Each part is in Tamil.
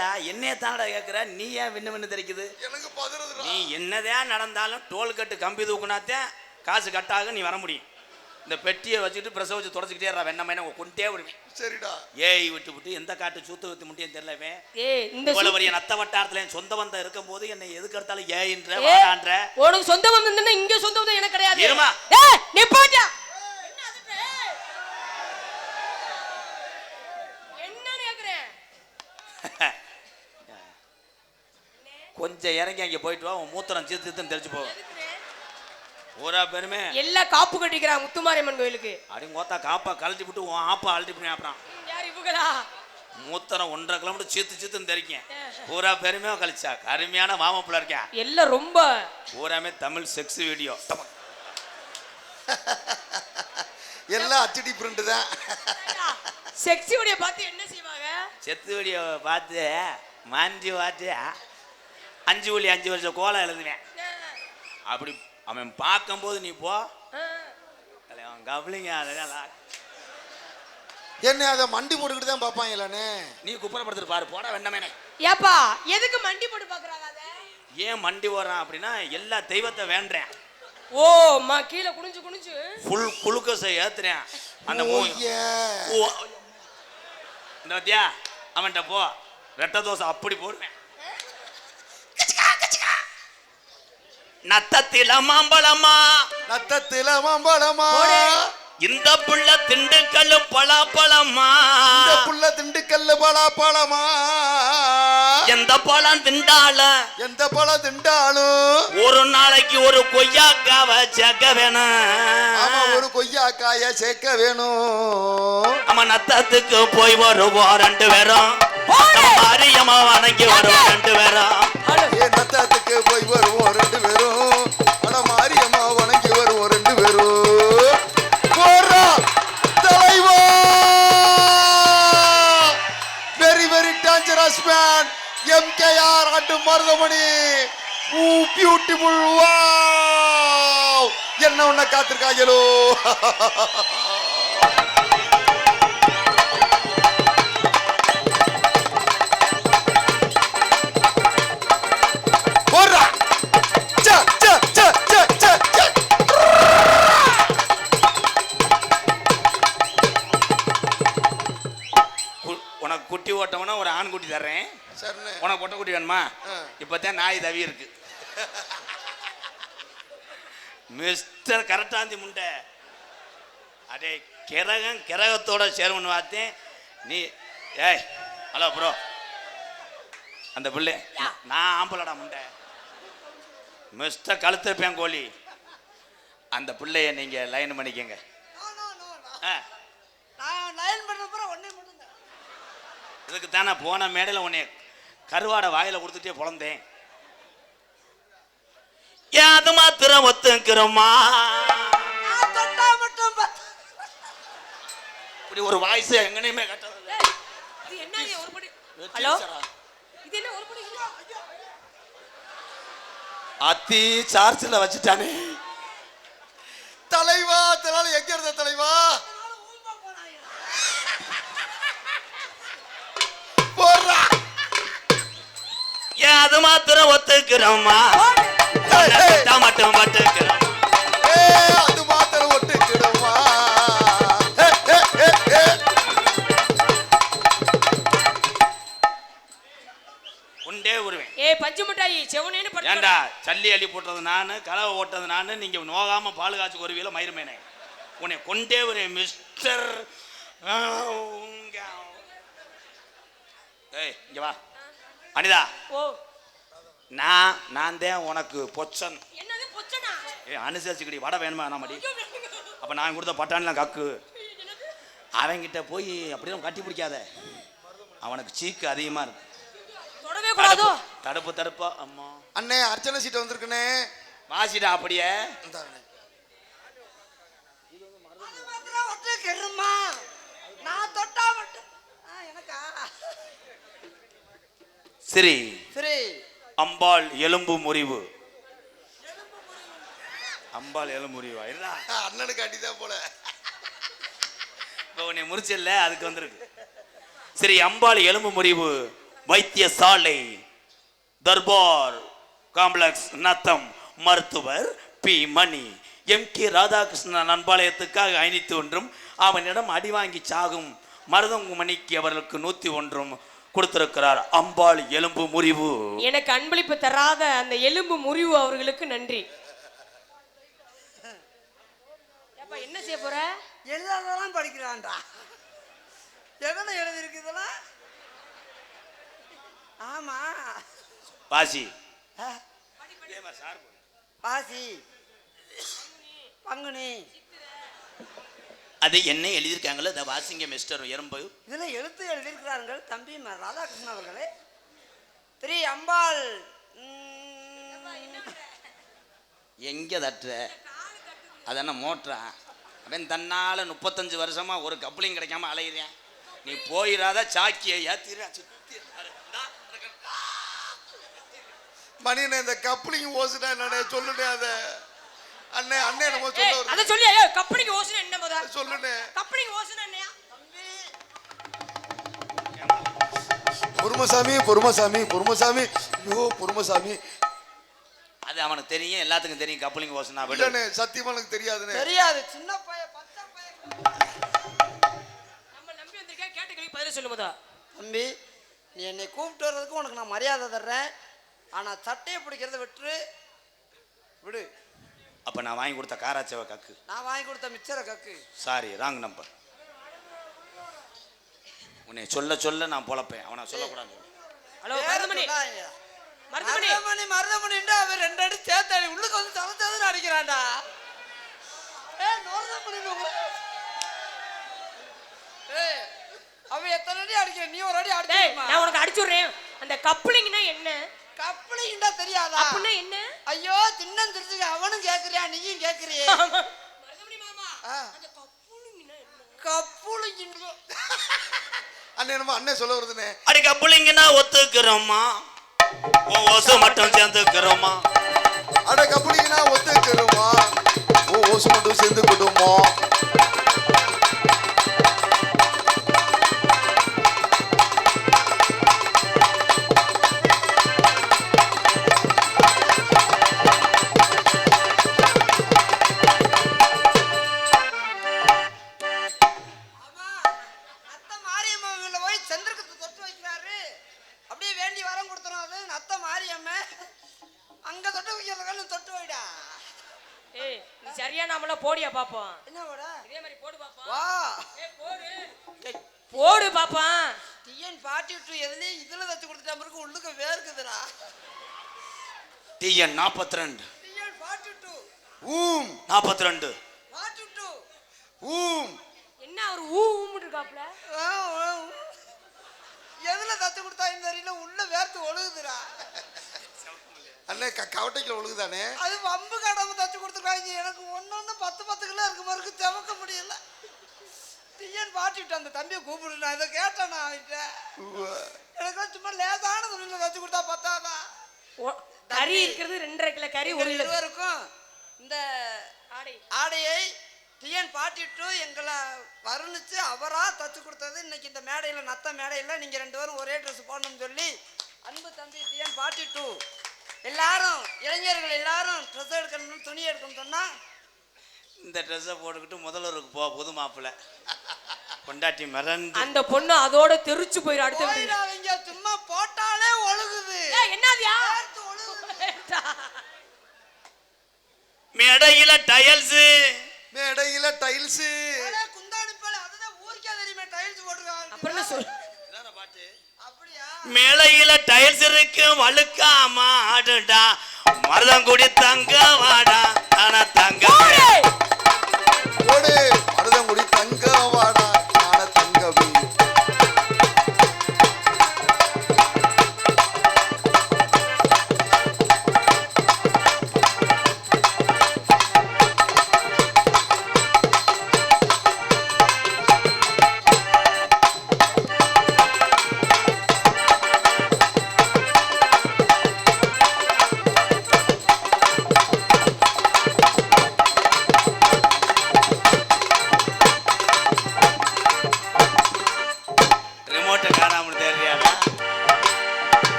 இருடா என்னைய தானடா கேட்குற நீ ஏன் விண்ணு விண்ணு தெரிக்குது? எனக்கு நீ என்னதான் நடந்தாலும் டோல் கட்டு கம்பி தூக்குனாத்தே காசு கட்டாக நீ வர முடியும். இந்த பெட்டியை வச்சுட்டு பிரசவ வச்சு தொடச்சிக்கிட்டே இருடா வெண்ண மைன கொண்டே விடுவேன். சரிடா. ஏய் விட்டு விட்டு எந்த காட்டு சூத்து வித்து முட்டியும் தெரியலவே ஏய் இந்த இவ்வளவு பெரிய நத்த வட்டாரத்துல என் சொந்த பந்தம் இருக்கும் போது என்னை எதுக்கு எடுத்தாலும் ஏயின்ற ஏ, வாடான்ற. உனக்கு சொந்த பந்தம் இங்க சொந்த பந்தம் எனக்கு கிடையாது. இருமா. ஏய் நீ போடா என்னன்னு கேக்குறேன் கொஞ்சம் இறங்கி அங்கே போயிட்டு வா உன் மூத்திரம் சீத்து சீத்துன்னு தெரிச்சு போகும் ஊரா பெருமே. எல்லாம் காப்பு கட்டிக்கிறான் முத்துமாரியம்மன் கோயிலுக்கு. அப்படிங்க கோத்தா காப்பா கழட்டி விட்டு உன் ஆப்பா அழட்டி பண்ணி அப்புறம். யார் இவங்களா? மூத்தரம் ஒன்றரை கிலோமீட்டர் சீத்து சீத்துன்னு தெரிக்கேன் பூரா பெருமையா கழிச்சா அருமையான மாமப்புள்ள இருக்கேன். எல்லாம் ரொம்ப பூராமே தமிழ் செக்ஸ் வீடியோ எல்லாம் அச்சடி பிரிண்ட் தான். செக்ஸி உடைய பார்த்து என்ன செய்வாங்க? செத்து வீடியோ பார்த்து மாஞ்சி பார்த்து அஞ்சு புள்ளி அஞ்சு வருஷம் கோலம் எழுதுவேன். அப்படி அவன் பார்க்கும்போது நீ போ. அவன் கவலிங்க என்ன அதை மண்டி போட்டுக்கிட்டு தான் பார்ப்பாங்க இல்லனே நீ குப்புறப்படுத்துட்டு பாரு போட வேண்டாமே ஏப்பா எதுக்கு மண்டி போட்டு பாக்குறாங்க அத? ஏன் மண்டி ஓடுறான் அப்படின்னா எல்லா தெய்வத்தை வேண்டுறேன். ஓ மா கீழே குனிஞ்சு குனிஞ்சு. ஃபுல் குளுக்கோஸை ஏத்துறேன். அந்த. இந்த பத்தியா? அவன்கிட்ட போ. ரெட்ட தோசை அப்படி போடுவேன். நத்தத்தில மாம்பழமா? நத்தத்தில மாம்பழமா. இந்த புள்ள திண்டுக்கல்லு பலாப்பழமா? இந்த புள்ள திண்டுக்கல்ல பலாப்பழமா? எந்த பழம் திண்டால எந்த பழம் திண்டாலும் ஒரு நாளைக்கு ஒரு கொய்யாக்காவை சேர்க்க ஆமா வேணும் ஒரு கொய்யாக்காய சேர்க்க வேணும். நம்ம நத்தத்துக்கு போய் வருவோம் ரெண்டு பேரும். மாரியம்மா வணங்கி வருவோம் ரெண்டு பேரும். அடு. ஏ நத்தத்துக்கு போய் வெரி வெரி அண்டு மருதமணி. ஊ பியூட்டிஃபுல் வாவ் என்ன ஒன்ன காத்திருக்காங்களோ ஓட்டவனா ஒரு ஆண் குட்டி தர்றேன். சரிண்ணே உனக்கு பொட்டை குட்டி வேணுமா? ஆ. இப்பதான் நாய் தவி இருக்கு. மிஸ்டர் கரட்டாந்தி முண்டை. அடே கிரகம் கிரகத்தோட சேரும்னு பார்த்தேன். நீ ஏய் ஹலோ ப்ரோ அந்த பிள்ளை நான் ஆம்பளடா முண்டை. மிஸ்டர் கழுத்திருப்பேன் கோழி. அந்த பிள்ளைய நீங்க லைன் பண்ணிக்கங்க. ஆ. நான் லைன் பண்ண அப்புறம் ஒன்னே மட்டும் தான் இதுக்கு தானே போன மேடையில் உன்னை கருவாடை வாயில கொடுத்துட்டே பொழந்தேன். ஏன் அது மாத்திரம் ஒத்துக்கிறோமா? நான் தொட்டா மட்டும் பத்து இப்படி ஒரு வாய்ஸ் எங்கனையுமே கட்டது ஹலோ இது என்ன ஒரு படி அத்தி சார்ஜில் வச்சுட்டானே. தலைவா தலால எங்க இருந்த தலைவா? அது மாத்திரம் ஒத்துக்கிறோமா மட்டும் பட்டுக்கிறோம் ஏ அது மாத்திரம் ஏ, ஏ, ஏ, ஏ. உண்டே உருவேன் ஏய் பஞ்சு மிட்டாயி செவனேன்னு ஏன்டா சல்லி அள்ளி போட்டது நானு கலவை ஓட்டது நானு நீங்க நோகாம பால் காய்ச்சி வருவியில மயிருமேனே உன்னை கொண்டே ஒரு மிஸ்டர் ஏய் இங்க வா. அனிதா. ஓ. நான் நான் தான் உனக்கு பொச்சன். என்னது பொச்சனா? ஏ அனுசரிச்சுக்கடி வடை வேணுமா ஐயோ, வேணுங்க. அப்ப நான் கொடுத்த பட்டாணிலாம் கக்கு. என்னது? அவன்கிட்ட போய் அப்படியே கட்டி பிடிக்காத. அவனுக்கு சீக்கு அதிகமா இருக்கு. தொடவே கூடாதோ? தடுப்பு தடுப்பு அம்மா. அண்ணே அர்ச்சனை சீட்டை வந்திருக்குண்ணே. வாசிடா அப்படியே. நான் சரி. சரி. அம்பாள் எலும்பு முறிவு. அம்பாள் எலும்பு முறிவா? இல்லா அண்ணனுக்கு அடிதான் போல. இப்போ உன்னை முறிச்சல்ல அதுக்கு வந்திருக்கு. சரி அம்பாள் எலும்பு முறிவு வைத்தியசாலை தர்பார் காம்ப்ளெக்ஸ் நத்தம் மருத்துவர் P. Mani. M. K. Radhakrishnan அன்பாலயத்துக்காக ஐநூத்தி ஒன்றும் அவனிடம் அடி வாங்கி சாகும் மருதங்க மணிக்கு அவர்களுக்கு நூத்தி ஒன்றும் கொடுத்திருக்கிறார். அம்பாள் எலும்பு முறிவு. எனக்கு அன்பளிப்பு தராத அந்த எலும்பு முறிவு அவர்களுக்கு நன்றி. ஏப்பா என்ன செய்ய போற? எழுதாதெல்லாம் படிக்கிறான்டா. எதனை எழுதி இதெல்லாம்? ஆமா. பாசி பாசி பங்குனி. அது என்ன எழுதியிருக்காங்களோ? அதை வாசிங்க மிஸ்டர் எறும்பு இதுல எழுத்து எழுதியிருக்கிறார்கள் தம்பி. ராதாகிருஷ்ணன் அவர்களே. திரு அம்பாள் எங்க தட்டுற? அதென்ன மோட்டரா அவன் தன்னால முப்பத்தஞ்சு வருஷமா ஒரு கப்ளிங் கிடைக்காம அலையிறேன். நீ போயிடாத சாக்கியை ஏத்திரா மணியனே இந்த கப்ளிங் ஓசுனா என்னடே சொல்லுனே அத. அண்ணே அண்ணே நம்ம சொல்ல. அத சொல்லி ஐயோ கப்பலிக்கு ஓசனை என்ன போதா? சொல்லுனே கப்பலிக்கு ஓசனை என்னையா பொறுமசாமி பொறுமசாமி பொறுமசாமி. ஐயோ பொறுமசாமி. அது அவனுக்கு தெரியும் எல்லாத்துக்கும் தெரியும் கப்ளிங் ஓசனா விடு. இல்லண்ணே சத்தியமா எனக்கு தெரியாதுண்ணே. தெரியாது சின்ன பையன் பச்சை பையன். நம்ம நம்பி வந்திருக்கேன் கேட்ட கேள்வி பதில சொல்லு போதா தம்பி நீ என்னை கூப்பிட்டு வர்றதுக்கு உனக்கு நான் மரியாதை தர்றேன். ஆனா சட்டையை பிடிக்கிறத விட்டுரு. விடு. அப்ப நான் வாங்கி கொடுத்த காராச்சேவை கக்கு. நான் வாங்கி கொடுத்த மிச்சரை கக்கு. சாரி ராங் நம்பர் உன்னை சொல்ல சொல்ல நான் பொழப்பேன். அவனை சொல்லக்கூடாது. ஹலோ மருதமணி. மருதமணி. மருதமணி மருதமணின்ட்டு அவன் ரெண்டு அடி சேர்த்து அடி உள்ளுக்கு வந்து தலை அடிக்கிறான்டா. ஏ மருதமணி ஏய் அவன் எத்தனை அடி அடிக்கிறான் நீ ஒரு அடி அடிச்சிருமா? நான் உனக்கு அடிச்சு விடுறேன் அந்த கப்பலிங்னா என்ன? கப்பலிங்கடா தெரியாதா? அப்படின்னா என்ன? ஐயோ தின்னம் தெரிஞ்சுக்க அவனும் கேக்குறியா நீயும் கேக்குறியே? மருதமணி மாமா ஆ. அந்த கப்பலிங்னா என்ன? கப்புளிங்க அண்ணே நம்ம அண்ணே சொல்ல வருதுண்ணே. அடி கப்ளிங்கன்னா ஒத்துக்கிறோமா உன் ஓசை மட்டும் சேர்ந்துக்கிறோமா அட கப்ளிங்னா ஒத்துக்கிறோமா ஓ ஓசு மட்டும் சேர்ந்து எதுலயும் இதுல தச்சு கொடுத்துட்டா பிறகு உள்ளுக்கு வேர்க்குதுடா. டிஎன் நாற்பத்தி ரெண்டு ஊம் நாற்பத்தி ரெண்டு ஊம். என்ன அவர் ஊ ஊமுட்டு இருக்காப்ல எதுல தச்சு கொடுத்தா இந்த தெரியல உள்ள வேர்த்து ஒழுகுதுடா. அண்ணே க கவட்டைக்குள்ள ஒழுகுதானே? அது வம்பு கடமை தச்சு கொடுத்துருக்காங்க. எனக்கு ஒன்னொன்னு பத்து பத்து கிலோ இருக்கு மறுக்கு செவக்க முடியல. டிஎன் பாட்டிட்டு அந்த தம்பியை கூப்பிடு நான் இதை கேட்டேன் நான் அவன்கிட்ட எனக்கு சும்மா லேசான துணியில தச்சு கொடுத்தா பத்தாதா? ஓ- கறி இருக்கிறது ரெண்டரை கிலோ கறி ஒரு கிலோ. இருவருக்கும் இந்த ஆடை. ஆடையை டிஎன் பாட்டிட்டு எங்களை வருணிச்சு அவரா தச்சு கொடுத்தது. இன்னைக்கு இந்த மேடையில் நத்த மேடையில் நீங்கள் ரெண்டு பேரும் ஒரே ட்ரெஸ் போடணும்னு சொல்லி அன்பு தம்பி டிஎன் பாட்டி டூ எல்லாரும் இளைஞர்கள் எல்லாரும் ட்ரெஸ் எடுக்கணும்னு துணி எடுக்கணும்னு சொன்னா இந்த ட்ரெஸ்ஸை போட்டுக்கிட்டு முதல்வருக்கு போ புது மாப்பிள்ளை. கொண்டாட்டி மிரண்டு. அந்த பொண்ணு அதோட தெரிச்சு போயிடும் அடுத்த வீட்டுக்கு. போயிடாதீங்க சும்மா போட்டாலே ஒழுகுது. ஏய், என்னதுயா? ஒழுகுது. மேடையில டயல்ஸு மேடையில டைல்ஸு அடே, குந்தாணி பால், அதுதான் ஊருக்கே தெரியுமே டைல்ஸ் போட்டிருக்காங்க அப்புறம் என்ன சொல் அப்படியா? மேலையில டைல்ஸ் இருக்கு வழுக்காம ஆடுடா. மருதங்குடி தங்க வாடா ஆனா தங்க ஓடு! மருதங்குடி தங்க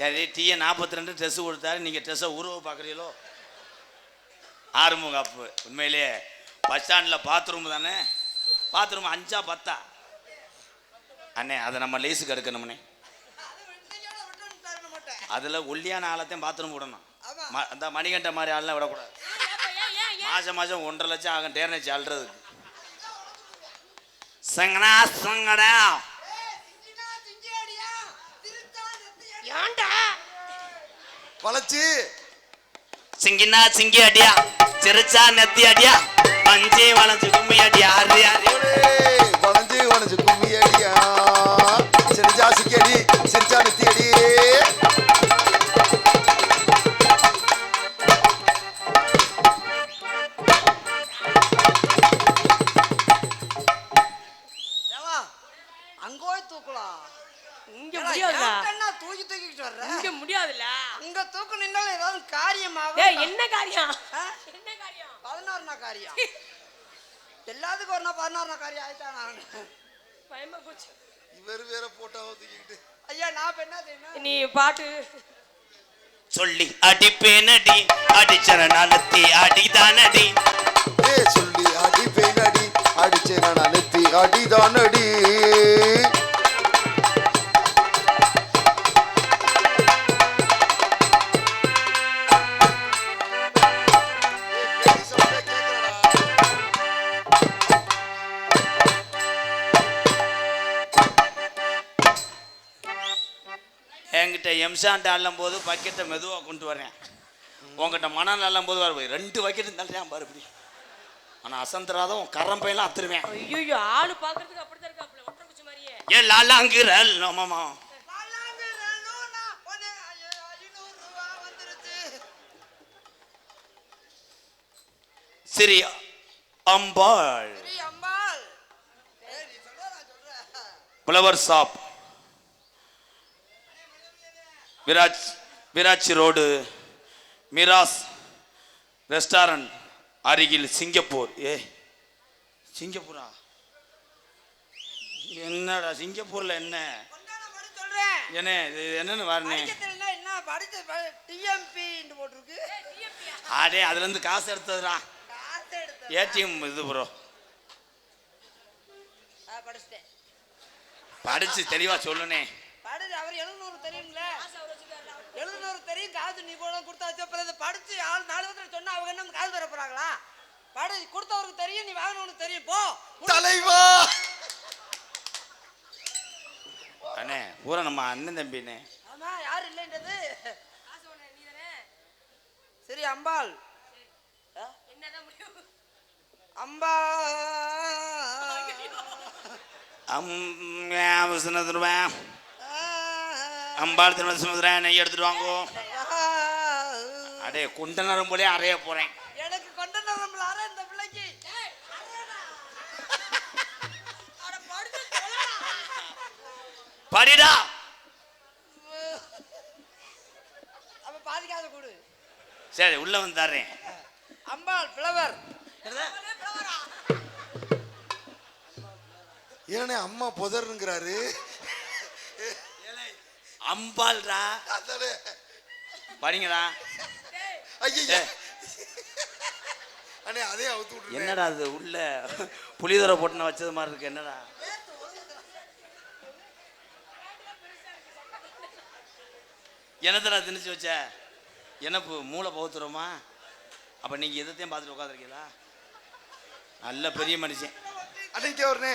சரி டீயை நாற்பத்தி ரெண்டு ட்ரெஸ்ஸு கொடுத்தாரு. நீங்கள் ட்ரெஸ்ஸை உருவ பார்க்குறீங்களோ ஆறுமுக அப்பு. உண்மையிலேயே பஸ் ஸ்டாண்டில் பாத்ரூம் தானே? பாத்ரூம் அஞ்சா பத்தா? அண்ணே அதை நம்ம லேஸுக்கு எடுக்கணும்னே. அதில் ஒல்லியான ஆளத்தையும் பாத்ரூம் விடணும். அந்த மணிகண்ட மாதிரி ஆள்லாம் விடக்கூடாது. மாதம் மாதம் ஒன்றரை லட்சம் ஆகும் டேர்னேஜ் அல்றதுக்கு சங்கடா சங்கடா ஏய், சிங்கினா சிங்கி அடியா. திருத்தா அடி. ஏன்டா வளைச்சு சிங்கினா சிங்கி அடியா சிரிச்சா நெத்தி அடியா பஞ்சே வளைஞ்சு கும்மி அடியா ஒரே வளைஞ்சு வளைஞ்சு கும்மி அடியா. சிரிச்சா சிக்கடி சிரிச்சா நெத்தி அடி. என்ன காரியம்? என்ன காரியம்? பதினாறுனா காரியம். எல்லாத்துக்கும் ஒரு நாள் பதினாறுனா காரியம் ஆயிட்டா நான் பயமா போச்சு இவர் வேற போட்டாவை தூக்கிக்கிட்டு. ஐயா நான் என்ன செய்யணும்? நீ பாட்டு சொல்லி அடிப்பேனடி அடிச்சர நலத்தி அடிதானடி. ஏ சொல்லி அடி பெயின் அடி அடிச்சே எம்சாண்ட் அள்ளும் போது பக்கெட்டை மெதுவாக கொண்டு வரேன். உங்ககிட்ட மணல் அள்ளும் போது வர ரெண்டு பக்கெட்டு தள்ளுறேன் பாரு இப்படி? ஆனால் அசந்தராதான் உன் கரம் பையெல்லாம் அத்துருவேன். ஐயோ ஆளு பாக்குறதுக்கு அப்படிதான் இருக்காப்ல ஒற்றை குச்சி மாதிரியே. ஏ லாலாங்கிற மாமா. பல்லாங்கு ரெண்டூனா, ஒண்ணு, ஐயோ, ஐநூறு ரூபா வந்துருச்சு. சரி அம்பாள். புலவர் ஷாப் விராஜ் விராட்சி ரோடு மிராஸ் ரெஸ்டாரண்ட் அருகில் சிங்கப்பூர் ஏ சிங்கப்பூரா என்னடா சிங்கப்பூர்ல என்ன. என்ன இது என்னன்னு வரனே படிக்க தெரியலனா என்ன படிச்ச ப- TMP ன்னு போட்டிருக்கு. ஆடே அதுல இருந்து காசு எடுத்ததுடா காசு எடுத்த. ஏடிஎம் இது ப்ரோ. படிச்சு தெளிவா சொல்லுனே படிச்சு, அவர் 700 தெரியும்ல? 700 தெரியும், காசு நீ கூட கொடுத்தாச்சு. அப்புறம் இதை படிச்சு ஆள் நாலு பேர்த்துல சொன்னா அவங்க என்ன காசு தர போறாங்களா? படி, கொடுத்தவருக்கு தெரியும் நீ வாங்கினவனுக்கு தெரியும் போ. தலைவா! அண்ணே பூரா நம்ம அண்ணன் தம்பினே ஆமா யார் இல்லைன்றது? சரி அம்பாள். அம்பா அம் சின்னதுருவேன் அம்பாள் திரும்ப சுமதுரேன் நெய் எடுத்துட்டு வாங்கோ. அடே குண்ட நேரம் போலே அறைய போறேன். எனக்கு கொண்ட நரம்புல அரை இந்த பிள்ளைக்கு. படிடா. அப்ப பாதிக்காத கூடு. சரி உள்ள வந்து தர்றேன். அம்பாள் பிளவர் ஏனே அம்மா புதருங்கிறாரு அம்பாள்டா அதானே. படிங்கடா ஐயா. அண்ணே அதே அவுத்து விட்டுருங்க. என்னடா அது உள்ள புளிதரை போட்டுன வச்சது மாதிரி இருக்கு என்னடா? என்னத்தடா திணிச்சு வச்ச? என்ன பு- மூளை பகுத்துறோமா? அப்ப நீங்க எதத்தையும் பார்த்துட்டு உட்காந்துருக்கீங்களா நல்ல பெரிய மனுஷன். அன்னைக்கு வரனே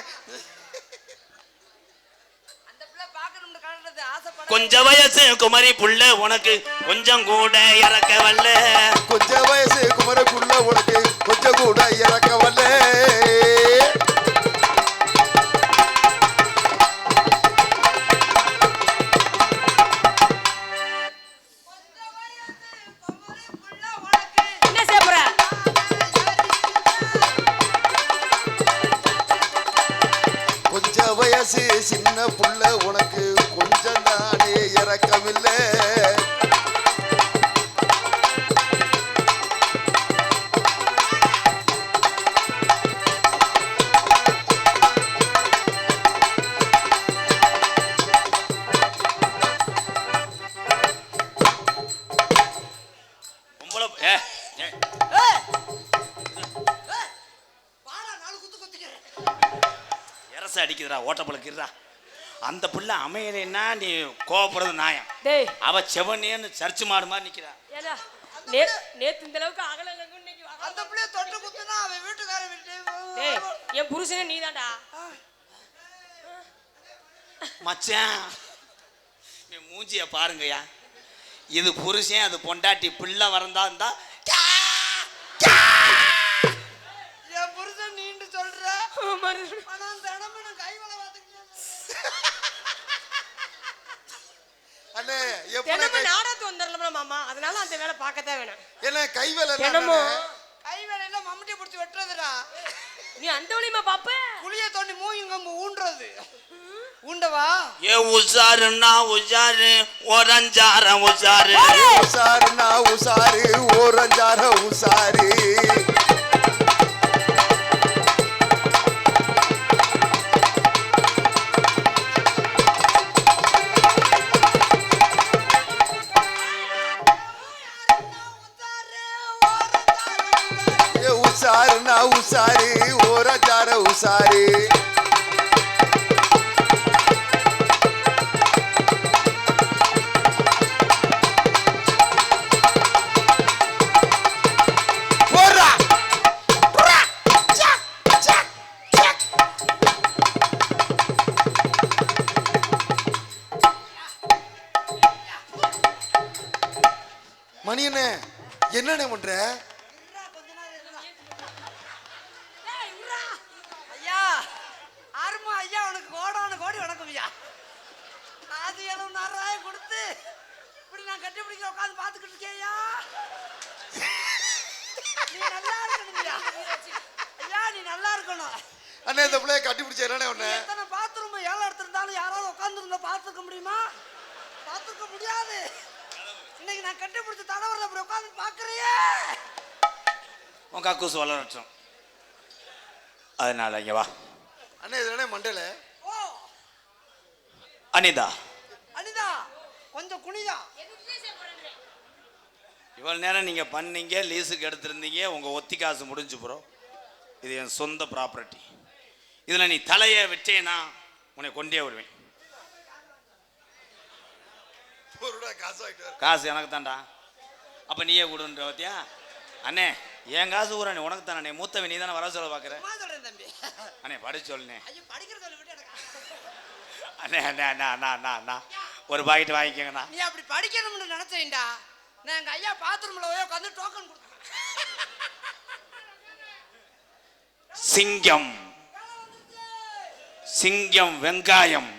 அந்த பிள்ளை பார்க்கணும்னு கலண்டது ஆசைப்பட கொஞ்ச வயசு குமரி புள்ள உனக்கு கொஞ்சம் கூட இறக்க வல்ல கொஞ்சம் வயசு குமரக்குள்ள உனக்கு கொஞ்சம் கூட இறக்க வரல ஓட்டப்பழக்கிறா அந்த புள்ள அமையலைன்னா நீ கோவப்படுறது நியாயம். டேய். அவ செவனேன்னு சர்ச்சு மாடு மாதிரி நிக்கிறா. ஏடா நே நேத்து இந்த அளவுக்கு அகலங்க இன்னைக்கு அகல- அந்த பிள்ளைய தொட்டு குத்துனா அவன் வீட்டுக்காரன் டேய் விட்டு என் புருஷனே நீதான்டா. மச்சான் என் மூஞ்சிய பாருங்கய்யா. இது புருஷன் அது பொண்டாட்டி. பிள்ளை வரந்தா இருந்தா என் புருஷன் நீண்டு சொல்ற. மறுபடியும் ஆனா அந்த இடமே நான் கை வள பார்த்துக்கிட்டேன் அண்ணே தினமும் நாடகத்து வந்துடலாம்ல மாமா. அதனால அந்த வேலை பார்க்கத்தான் வேணும். என்ன கை வேலை தினமும் கை வேலையில மம்முட்டி பிடிச்சி வெட்டுறதுடா. நீ அந்த வழியுமா பாப்ப? புளிய தோண்டி மூயும் கம்பு ஊன்றது. ஊண்டவா? ஏ உஷாருன்னா உஷாரு ஓரஞ்சார உஷாரு உசாரு. நான் உசாரு ஓரஞ்சார உசாரு. நான் கட்டி பிடிச்ச தலைவரில் அப்படி உட்காந்து பார்க்குறியே? உன் கக்கூஸ் வளரட்டும் அதனால இங்க வா. அண்ணே இது என்ன மண்டையில ஓ. அனிதா. அனிதா கொஞ்சம் குனிதா. இவ்வளவு நேரம் நீங்க பண்ணீங்க லீஸுக்கு எடுத்திருந்தீங்க உங்க ஒத்தி காசு முடிஞ்சு ப்ரோ இது என் சொந்த ப்ராப்பர்ட்டி இதுல நீ தலையை விட்டேனா உன்னை கொண்டே வருவேன் ஒரு ரூபா காசு வாங்கிட்டு வர காசு எனக்கு தான்டா அப்ப நீயே கொடுன்ற பத்தியா? அண்ணே என் காசு கூட நீ உனக்கு தானே மூத்தவன் நீ தானே வர சொல்ல பாக்குற? சும்மா சொல்றேன் தம்பி. அண்ணே படிச்சு சொல்லுனே ஐயோ படிக்கிற சொல்லி விட்டு எனக்கு. அண்ணே அண்ணே அண்ணா அண்ணா அண்ணா அண்ணா ஒரு பாக்கெட் வாங்கிக்கோங்கண்ணா. நீ அப்படி படிக்கணும்னு நினைச்சேன்டா நான் எங்க ஐயா பாத்ரூம்ல போய் உட்காந்து டோக்கன் கொடுத்தேன். சிங்கம். சிங்கம் வெங்காயம்.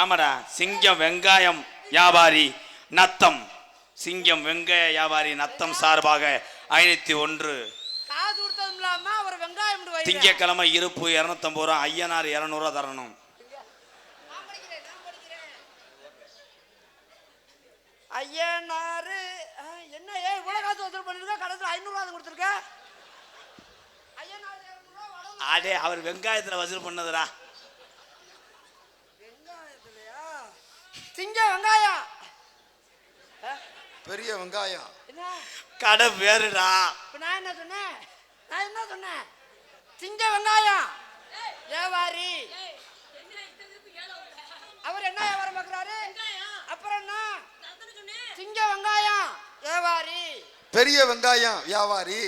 ஆமாடா சிங்கம் வெங்காயம் வியாபாரி நத்தம். சிங்கம் வெங்காய வியாபாரி நத்தம் சார்பாக ஐநூத்தி ஒன்று. திங்கக்கிழமை இருப்பு இரநூத்தம்பது ரூபா ஐயனார் இரநூறுவா தரணும். ஐயனாரு என்ன ஏ இவ்வளவு காசு வசூல் பண்ணிருக்க? கடைசியில் ஐநூறுவா கொடுத்துருக்க? ஐயனாரு அடே அவர் வெங்காயத்துல வசூல் பண்ணதுடா. சிங்க வெங்காயம். பெரிய வெங்காயம். என்ன? கடை பேருடா இப்ப நான் என்ன சொன்னேன்? நான் என்ன சொன்னேன்? சிங்க வெங்காயம். வியாபாரி. அவர் என்ன வியாபாரம் பார்க்குறாரு? அப்புறம் என்ன? சிங்க வெங்காயம். வியாபாரி. பெரிய வெங்காயம் வியாபாரி.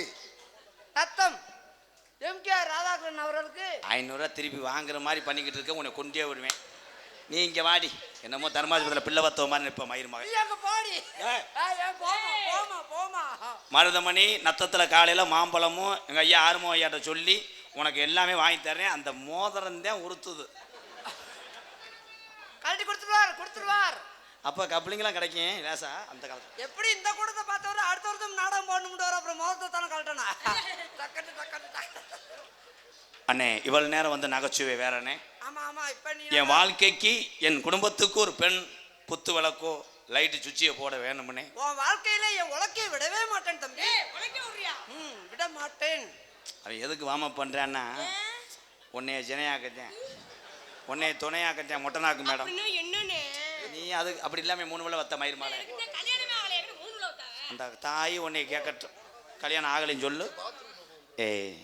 ரத்தம் எம்கேஆர் ராதாகிருஷ்ணன் அவர்களுக்கு. ஐநூறுரூவா திருப்பி வாங்குற மாதிரி பண்ணிக்கிட்டு இருக்க உன்னை கொண்டே விடுவேன். நீ இங்க வாடி. என்னமோ தர்மாஜபத்தில் பிள்ளை பத்தவ மாதிரி நிற்ப மயிர் மகன். மருதமணி நத்தத்தில் காலையில் மாம்பழமும் எங்கள் ஐயா ஆறுமோ ஐயாட்ட சொல்லி உனக்கு எல்லாமே வாங்கி தர்றேன். அந்த மோதிரம் தான் உறுத்துது. கழட்டி கொடுத்துருவார் கொடுத்துருவார். அப்போ கப்ளிங்கெலாம் கிடைக்கும் லேசா அந்த காலத்தில். எப்படி இந்த கூட்டத்தை பார்த்தவரை அடுத்த வருஷம் நாடகம் போடணும்னு வர அப்புறம் மோதத்தை தானே டக்கட்டு அண்ணே இவ்வளவு நேரம் வந்து நகைச்சுவை வேறண்ணே. என் வாழ்க்கைக்கு என் குடும்பத்துக்கு ஒரு பெண் குத்து விளக்கோ லைட்டு சுவிட்சியை போட வேணும்னே. உன் வாழ்க்கையில என் உலக்கையை விடவே மாட்டேன் தம்பி? ம் விட மாட்டேன். அவன் எதுக்கு வாம பண்றான்னா உன்னைய ஜனையாக்கத்தேன் உன்னைய துணையாக்கத்தேன் மொட்டனாக்கு மேடம்? நீ அது அப்படி இல்லாம மூணு வேளை வத்த மயிர் மாலை? அந்த தாய் உன்னைய கேட்கட்டும் கல்யாணம் ஆகலைன்னு சொல்லு. ஏய்.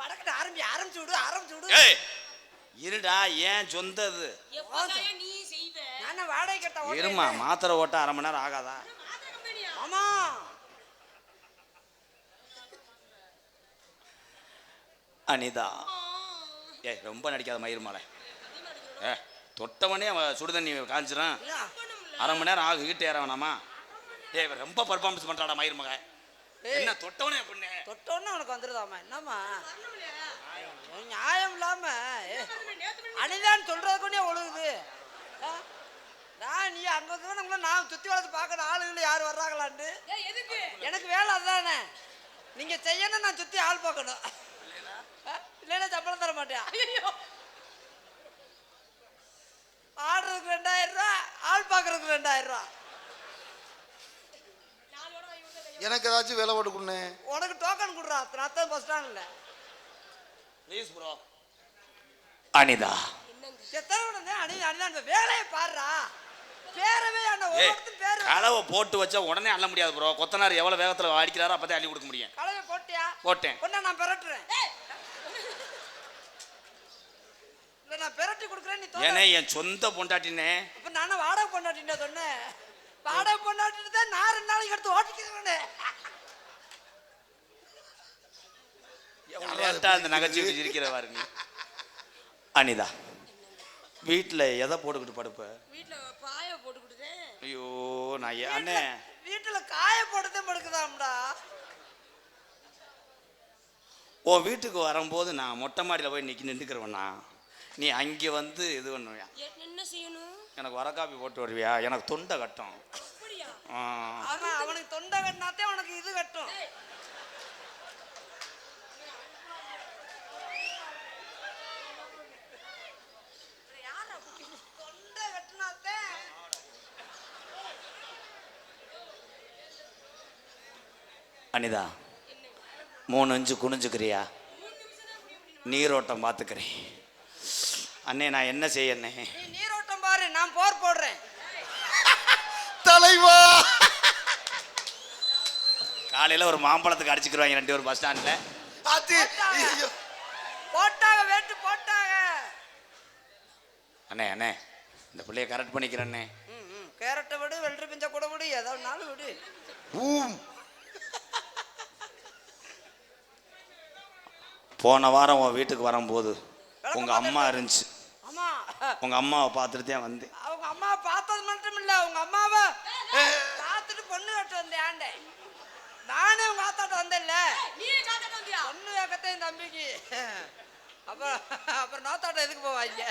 படக்கட்டு ஆரம்பி ஆரம்பிச்சு விடு ஆரம்பிச்சு விடு. ஏய் இருடா ஏன் சொந்தது? எப்பதாயா நீ செய்வ? நான் வாடகை கட்ட ஓட்டேன். இருமா மாத்திரை ஓட்ட அரை மணி நேரம் ஆகாதா? ஆமா. அனிதா. ஏய் ரொம்ப நடிக்காத மயிர் மாலை. ஏ தொட்டவனே அவன் சுடுதண்ணி காஞ்சிரான் இல்ல, அரை மணி நேரம் ஆகு வீட்டு ஏற வேணாமா? ஏய் ரொம்ப பர்ஃபார்மன்ஸ் பண்றாடா மயிர் மக என்ன தொட்டவனே பொண்ணு? தொட்டோன்னு உனக்கு வந்துருதாமா என்னம்மா? நியாயம் இல்லாம ஏ, அனிதான் சொல்றது கொண்டே ஒழுகுது? நான் நீ அங்க நான் சுத்தி வளர்த்து பார்க்கணும் ஆளுகள் யார் எதுக்கு? எனக்கு வேலை அதானே நீங்க செய்யணும் நான் சுத்தி ஆள் பார்க்கணும்? இல்லைன்னா சம்பளம் தர மாட்டேன். ஆடுறதுக்கு ரெண்டாயிரம் ரூபா ஆள் பார்க்கறதுக்கு ரெண்டாயிரம் ரூபா நாலோட வாங்கி கொடுத்தா கையோட. எனக்கு ஏதாச்சும் வேலை போட்டு கொடுண்ணே உனக்கு டோக்கன் கொடுறா. அத்தான் பஸ் ஸ்டாண்ட்ல ப்ளீஸ் ப்ரோ அனிதா. கலவை போட்டு வச்சா உடனே அள்ள முடியாது ப்ரோ கொத்தனார் எவ்வளவு வேகத்துல அடிக்கிறாரோ அப்பதான் அள்ளி கொடுக்க முடியும். கலவை போட்டியா? போட்டேன். பொண்ணை நான் பெரட்டுறேன். இல்ல நான் பெரட்டி கொடுக்குறேன் நீ ஏன்னா என் சொந்த பொண்டாட்டினே. அப்ப நானும் வாடகை பொண்டாட்டின்னு சொன்னேன். வாடகை பொண்டாட்டிட்டு தான் நான் ரெண்டு நாளைக்கு எடுத்து ஓட்டிக்கிறேன். அந்த நகைச்சுவை இருக்கிற பாருங்க அனிதா வீட்டில் எதை போட்டுக்கிட்டு படுப்ப? வீட்டுல பாய போட்டு கொடுத்தேன் ஐயோ நான் அண்ணே. வீட்டுல காய போட்டுதான் படுக்குதாம்டா. உன் வீட்டுக்கு வரும்போது நான் மொட்டை மாடியில் போய் நிற்கி நின்றுக்கிறவண்ணா நீ அங்கே வந்து இது பண்ணுவியா? என்ன செய்யணும்? எனக்கு வர காப்பி போட்டு வருவியா? எனக்கு தொண்டை கட்டும். அவனுக்கு தொண்டை கட்டினாத்தே உனக்கு இது கட்டும். அனிதா மூணு அஞ்சு குனிஞ்சுக்கிறியா? நீரோட்டம் பார்த்துக்கிறேன். அண்ணே நான் என்ன செய்யண்ணே நீ நீரோட்டம் பாரு நான் போர் போடுறேன். தலைவா! காலையில் ஒரு மாம்பழத்துக்கு அடிச்சுக்கிருவாங்க ரெண்டு பேரும் பஸ் ஸ்டாண்டில் அது ஐயோ. போட்டாங்க வேட்டு போட்டாங்க. அண்ணே அண்ணே இந்த பிள்ளைய கரெக்ட் பண்ணிக்கிறேண்ணே ம், ம். கேரட்டை விடு வெள்ளரி பிஞ்ச கூட விடு ஏதோ ஒன்னாலும் விடு. ஊம். போன வாரம் உன் வீட்டுக்கு வரும்போது உங்கள் அம்மா இருந்துச்சு. உங்க உங்கள் அம்மாவை பார்த்துட்டு தான் வந்தேன். அவங்க அம்மா பார்த்தது மட்டும் இல்ல அவங்க அம்மாவை பார்த்துட்டு பொண்ணு கட்டு வந்தேன் நானே உங்க ஆத்தாட்ட வந்தேன்ல. நீ பொண்ணு கேட்கத்தே என் தம்பிக்கு. அப்புறம் அப்புறம் நோத்தாட்டம் எதுக்கு போவாங்க?